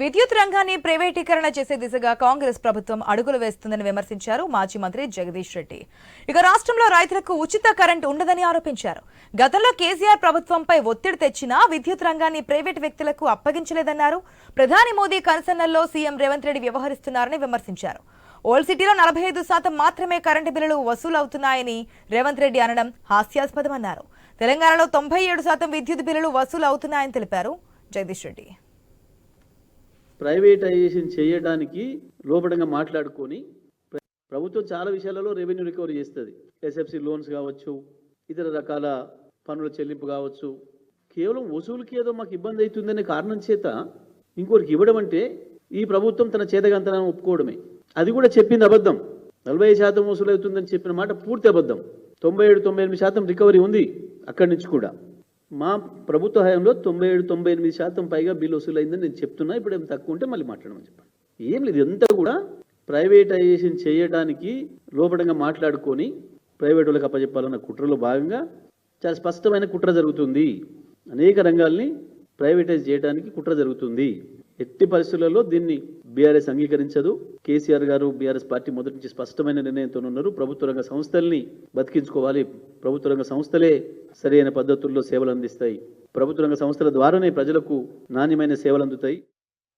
విద్యుత్ రంగాన్ని ప్రైవేటీకరణ చేసే దిశగా కాంగ్రెస్ ప్రభుత్వం అడుగులు వేస్తుందని విమర్శించారు మాజీ మంత్రి జగదీష్ రెడ్డి. ఇక రాష్ట్రంలో రైతులకు ఉచిత కరెంట్ ఉండదని ఆరోపించారు. గతంలో కేసీఆర్ ప్రభుత్వంపై ఒత్తిడి తెచ్చినా విద్యుత్ రంగాన్ని ప్రైవేట్ వ్యక్తులకు అప్పగించలేదన్నారు. ప్రధాని మోదీ కన్సర్నల్లో సీఎం రేవంత్ రెడ్డి వ్యవహరిస్తున్నారని విమర్శించారు. ఓల్డ్ సిటీలో నలభై ఐదు శాతం మాత్రమే కరెంటు బిల్లులు వసూలవుతున్నాయని రేవంత్ రెడ్డి అనడం హాస్యాస్పదమన్నారు. తెలంగాణలో తొంభై ఏడు శాతం విద్యుత్ బిల్లులు వసూలు అవుతున్నాయని తెలిపారు జగదీష్ రెడ్డి. ప్రైవేటైజేషన్ చేయడానికి లోపడంగా మాట్లాడుకొని ప్ర- ప్రభుత్వం చాలా విషయాలలో రెవెన్యూ రికవరీ చేస్తుంది. ఎస్ఎఫ్సి లోన్స్ కావచ్చు ఇతర రకాల పనుల చెల్లింపు కావచ్చు. కేవలం వసూలుకి ఏదో మాకు ఇబ్బంది అవుతుందనే కారణం చేత ఇంకోరికి ఇవ్వడం అంటే ఈ ప్రభుత్వం తన చేతగంతనం ఒప్పుకోవడమే. అది కూడా చెప్పింది అబద్ధం. నలభై శాతం వసూలు అవుతుందని చెప్పిన మాట పూర్తి అబద్ధం. తొంభై ఏడు తొంభై ఎనిమిది శాతం రికవరీ ఉంది అక్కడి నుంచి కూడా. మా ప్రభుత్వ హయాంలో తొంభై ఏడు తొంభై ఎనిమిది శాతం పైగా బిల్ వసూలైందని నేను చెప్తున్నా. ఇప్పుడు ఏం తక్కువ ఉంటే మళ్ళీ మాట్లాడమని చెప్పాను ఏం లేదు ఇదంతా కూడా ప్రైవేటైజేషన్ చేయడానికి లోపడంగా మాట్లాడుకొని ప్రైవేట్ వాళ్ళకి అప్పచెప్పాలన్న కుట్రలో భాగంగా చాలా స్పష్టమైన కుట్ర జరుగుతుంది. అనేక రంగాల్ని ప్రైవేటైజ్ చేయడానికి కుట్ర జరుగుతుంది. ఎట్టి పరిస్థితులలో దీన్ని బీఆర్ఎస్ అంగీకరించదు. కేసీఆర్ గారు బీఆర్ఎస్ పార్టీ మొదటి నుంచి స్పష్టమైన నిర్ణయంతో ఉన్నారు. ప్రభుత్వ రంగ సంస్థల్ని బతికించుకోవాలి. ప్రభుత్వ రంగ సంస్థలే సరైన పద్ధతుల్లో సేవలు అందిస్తాయి. ప్రభుత్వ రంగ సంస్థల ద్వారానే ప్రజలకు నాణ్యమైన సేవలు అందుతాయి.